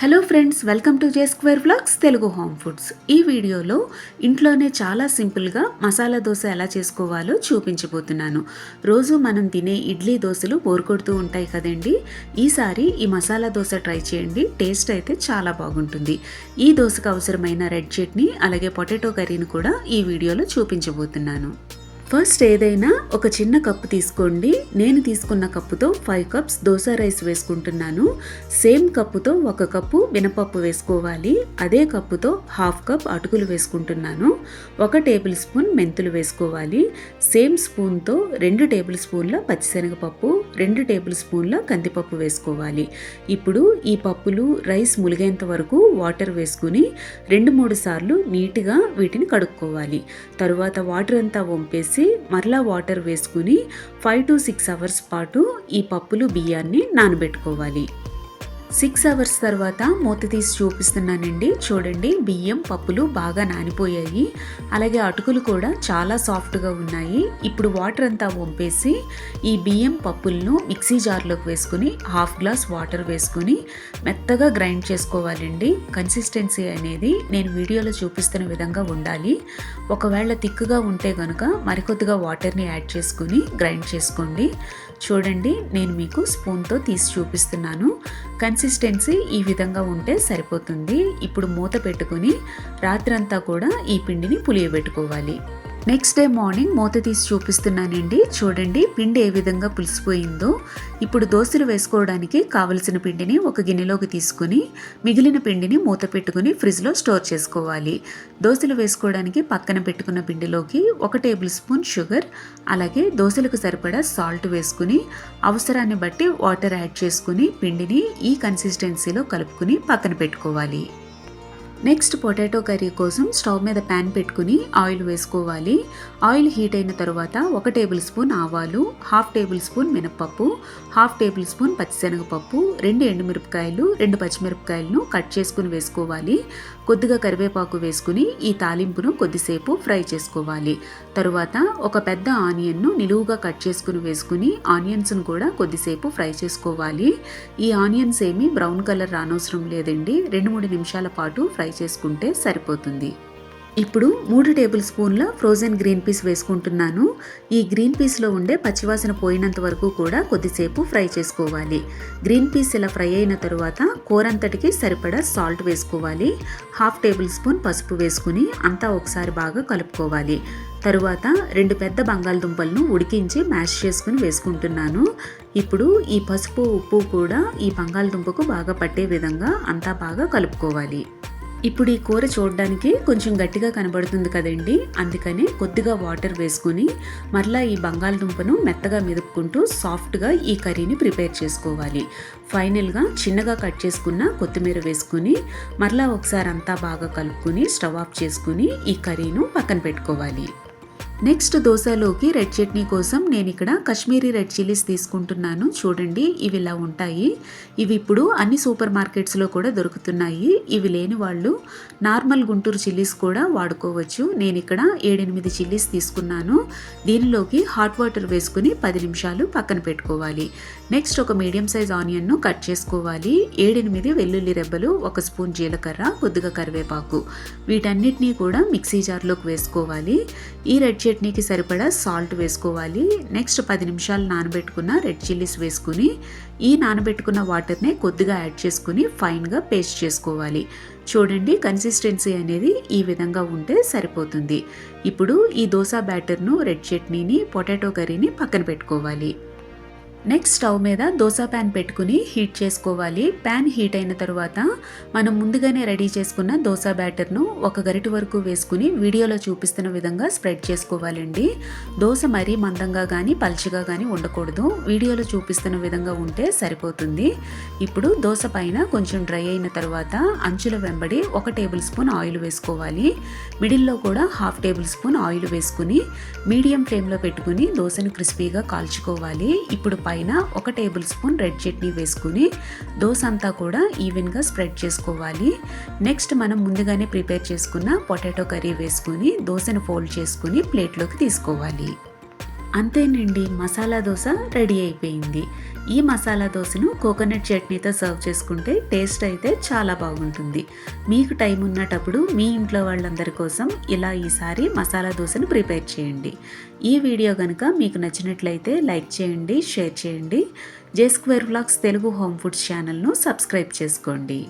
Hello friends welcome to J Square vlogs Telugu home foods ఈ వీడియోలో ఇంట్లోనే చాలా సింపుల్గా మసాలా దోశ ఎలా చేసుకోవాలో చూపించబోతున్నాను. రోజు మనం తినే ఇడ్లీ దోశలు బోర్ కొడుతూ ఉంటాయి కదండి. ఈసారి ఈ మసాలా దోశ ట్రై చేయండి టేస్ట్ అయితే చాలా బాగుంటుంది. ఈ దోశకు అవసరమైన రెడ్ చట్నీ అలాగే పొటాటో కర్రీని కూడా ఈ వీడియోలో చూపించబోతున్నాను. ఫస్ట్ ఏదైనా ఒక చిన్న కప్పు తీసుకోండి. నేను తీసుకున్న కప్పుతో ఫైవ్ కప్స్ దోశ రైస్ వేసుకుంటున్నాను. సేమ్ కప్పుతో ఒక కప్పు మినపప్పు వేసుకోవాలి. అదే కప్పుతో హాఫ్ కప్ అటుకులు వేసుకుంటున్నాను. ఒక టేబుల్ స్పూన్ మెంతులు వేసుకోవాలి. సేమ్ స్పూన్తో రెండు టేబుల్ స్పూన్ల పచ్చిశనగపప్పు రెండు టేబుల్ స్పూన్ల కందిపప్పు వేసుకోవాలి. ఇప్పుడు ఈ పప్పులు రైస్ ములిగేంత వరకు వాటర్ వేసుకుని రెండు మూడు సార్లు నీట్గా వీటిని కడుక్కోవాలి. తరువాత వాటర్ అంతా వంపేసి మరలా వాటర్ వేసుకుని ఫైవ్ టు సిక్స్ అవర్స్ పాటు ఈ పప్పులు బియ్యాన్ని నానబెట్టుకోవాలి. సిక్స్ అవర్స్ తర్వాత మూత తీసి చూపిస్తున్నానండి. చూడండి బియ్యం పప్పులు బాగా నానిపోయాయి. అలాగే అటుకులు కూడా చాలా సాఫ్ట్గా ఉన్నాయి. ఇప్పుడు వాటర్ అంతా వంపేసి ఈ బియ్యం పప్పులను మిక్సీ జార్లోకి వేసుకుని హాఫ్ గ్లాస్ వాటర్ వేసుకుని మెత్తగా గ్రైండ్ చేసుకోవాలండి. కన్సిస్టెన్సీ అనేది నేను వీడియోలో చూపిస్తున్న విధంగా ఉండాలి. ఒకవేళ థిక్గా ఉంటే కనుక మరికొద్దిగా వాటర్ని యాడ్ చేసుకుని గ్రైండ్ చేసుకోండి. చూడండి నేను మీకు స్పూన్తో తీసి చూపిస్తున్నాను. కన్సిస్టెన్సీ ఈ విధంగా ఉంటే సరిపోతుంది. ఇప్పుడు మూత పెట్టుకుని రాత్రంతా కూడా ఈ పిండిని పులియబెట్టుకోవాలి. నెక్స్ట్ డే మార్నింగ్ మూత తీసి చూపిస్తున్నానండి. చూడండి పిండి ఏ విధంగా పులిసిపోయిందో. ఇప్పుడు దోశలు వేసుకోవడానికి కావలసిన పిండిని ఒక గిన్నెలోకి తీసుకుని మిగిలిన పిండిని మూత పెట్టుకుని ఫ్రిడ్జ్లో స్టోర్ చేసుకోవాలి. దోశలు వేసుకోవడానికి పక్కన పెట్టుకున్న పిండిలోకి ఒక టేబుల్ స్పూన్ షుగర్ అలాగే దోశలకు సరిపడా సాల్ట్ వేసుకుని అవసరాన్ని బట్టి వాటర్ యాడ్ చేసుకుని పిండిని ఈ కన్సిస్టెన్సీలో కలుపుకుని పక్కన పెట్టుకోవాలి. నెక్స్ట్ పొటాటో కర్రీ కోసం స్టవ్ మీద ప్యాన్ పెట్టుకుని ఆయిల్ వేసుకోవాలి. ఆయిల్ హీట్ అయిన తర్వాత ఒక టేబుల్ స్పూన్ ఆవాలు హాఫ్ టేబుల్ స్పూన్ మినప్పప్పు హాఫ్ టేబుల్ స్పూన్ పచ్చిశనగపప్పు రెండు ఎండుమిరపకాయలు రెండు పచ్చిమిరపకాయలను కట్ చేసుకుని వేసుకోవాలి. కొద్దిగా కరివేపాకు వేసుకుని ఈ తాలింపును కొద్దిసేపు ఫ్రై చేసుకోవాలి. తరువాత ఒక పెద్ద ఆనియన్ను నిలువుగా కట్ చేసుకుని వేసుకుని ఆనియన్స్ను కూడా కొద్దిసేపు ఫ్రై చేసుకోవాలి. ఈ ఆనియన్స్ ఏమీ బ్రౌన్ కలర్ రానవసరం లేదండి. రెండు మూడు నిమిషాల పాటు ఫ్రై ఫ్రై చేసుకుంటే సరిపోతుంది. ఇప్పుడు మూడు టేబుల్ స్పూన్ల ఫ్రోజన్ గ్రీన్ పీస్ వేసుకుంటున్నాను. ఈ గ్రీన్ పీస్లో ఉండే పచ్చివాసన పోయినంత వరకు కూడా కొద్దిసేపు ఫ్రై చేసుకోవాలి. గ్రీన్ పీస్ ఇలా ఫ్రై అయిన తరువాత కూరంతటికి సరిపడా సాల్ట్ వేసుకోవాలి. హాఫ్ టేబుల్ స్పూన్ పసుపు వేసుకుని అంతా ఒకసారి బాగా కలుపుకోవాలి. తరువాత రెండు పెద్ద బంగాళదుంపలను ఉడికించి మ్యాష్ చేసుకుని వేసుకుంటున్నాను. ఇప్పుడు ఈ పసుపు ఉప్పు కూడా ఈ బంగాళదుంపకు బాగా పట్టే విధంగా అంతా బాగా కలుపుకోవాలి. ఇప్పుడు ఈ కూర చూడడానికి కొంచెం గట్టిగా కనబడుతుంది కదండి. అందుకని కొద్దిగా వాటర్ వేసుకొని మరలా ఈ బంగాళదుంపను మెత్తగా మెదుపుకుంటూ సాఫ్ట్గా ఈ కర్రీని ప్రిపేర్ చేసుకోవాలి. ఫైనల్గా చిన్నగా కట్ చేసుకున్న కొత్తిమీర వేసుకుని మరలా ఒకసారి అంతా బాగా కలుపుకొని స్టవ్ ఆఫ్ చేసుకుని ఈ కర్రీను పక్కన పెట్టుకోవాలి. నెక్స్ట్ దోశలోకి రెడ్ చట్నీ కోసం నేను ఇక్కడ కాశ్మీరీ రెడ్ చిల్లీస్ తీసుకుంటున్నాను. చూడండి ఇవి ఇలా ఉంటాయి. ఇవి ఇప్పుడు అన్ని సూపర్ మార్కెట్స్లో కూడా దొరుకుతున్నాయి. ఇవి లేని వాళ్ళు నార్మల్ గుంటూరు చిల్లీస్ కూడా వాడుకోవచ్చు. నేను ఇక్కడ ఏడెనిమిది చిల్లీస్ తీసుకున్నాను. దీనిలోకి హాట్ వాటర్ వేసుకుని పది నిమిషాలు పక్కన పెట్టుకోవాలి. నెక్స్ట్ ఒక మీడియం సైజ్ ఆనియన్ను కట్ చేసుకోవాలి. ఏడెనిమిది వెల్లుల్లి రెబ్బలు ఒక స్పూన్ జీలకర్ర కొద్దిగా కరివేపాకు. వీటన్నిటినీ కూడా మిక్సీ జార్లోకి వేసుకోవాలి. ఈ రెడ్ చట్నీకి సరిపడా సాల్ట్ వేసుకోవాలి. నెక్స్ట్ పది నిమిషాలు నానబెట్టుకున్న రెడ్ చిల్లీస్ వేసుకుని ఈ నానబెట్టుకున్న వాటర్నే కొద్దిగా యాడ్ చేసుకుని ఫైన్గా పేస్ట్ చేసుకోవాలి. చూడండి కన్సిస్టెన్సీ అనేది ఈ విధంగా ఉంటే సరిపోతుంది. ఇప్పుడు ఈ దోశ బ్యాటర్ను రెడ్ చట్నీని పొటాటో కర్రీని పక్కన పెట్టుకోవాలి. నెక్స్ట్ స్టవ్ మీద దోశ ప్యాన్ పెట్టుకుని హీట్ చేసుకోవాలి. ప్యాన్ హీట్ అయిన తర్వాత మనం ముందుగానే రెడీ చేసుకున్న దోశ బ్యాటర్ను ఒక గరిటి వరకు వేసుకుని వీడియోలో చూపిస్తున్న విధంగా స్ప్రెడ్ చేసుకోవాలండి. దోశ మరీ మందంగా కానీ పల్చిగా కానీ ఉండకూడదు. వీడియోలో చూపిస్తున్న విధంగా ఉంటే సరిపోతుంది. ఇప్పుడు దోశ పైన కొంచెం డ్రై అయిన తర్వాత అంచుల వెంబడి ఒక టేబుల్ స్పూన్ ఆయిల్ వేసుకోవాలి. మిడిల్లో కూడా హాఫ్ టేబుల్ స్పూన్ ఆయిల్ వేసుకుని మీడియం ఫ్లేమ్లో పెట్టుకుని దోశను క్రిస్పీగా కాల్చుకోవాలి. ఇప్పుడు పైన ఒక టేబుల్ స్పూన్ రెడ్ చట్నీ వేసుకుని దోశ అంతా కూడా ఈవెన్గా స్ప్రెడ్ చేసుకోవాలి. నెక్స్ట్ మనం ముందుగానే ప్రిపేర్ చేసుకున్న పొటాటో కర్రీ వేసుకుని దోశను ఫోల్డ్ చేసుకుని ప్లేట్లోకి తీసుకోవాలి. అంతేనండి మసాలా దోశ రెడీ అయిపోయింది. ఈ మసాలా దోశను కోకోనట్ చట్నీతో సర్వ్ చేసుకుంటే టేస్ట్ అయితే చాలా బాగుంటుంది. మీకు టైం ఉన్నటప్పుడు మీ ఇంట్లో వాళ్ళందరి కోసం ఇలా ఈసారి మసాలా దోశను ప్రిపేర్ చేయండి. ఈ వీడియో కనుక మీకు నచ్చినట్లయితే లైక్ చేయండి షేర్ చేయండి. J Square vlogs Telugu home foods ఛానల్ను సబ్స్క్రైబ్ చేసుకోండి.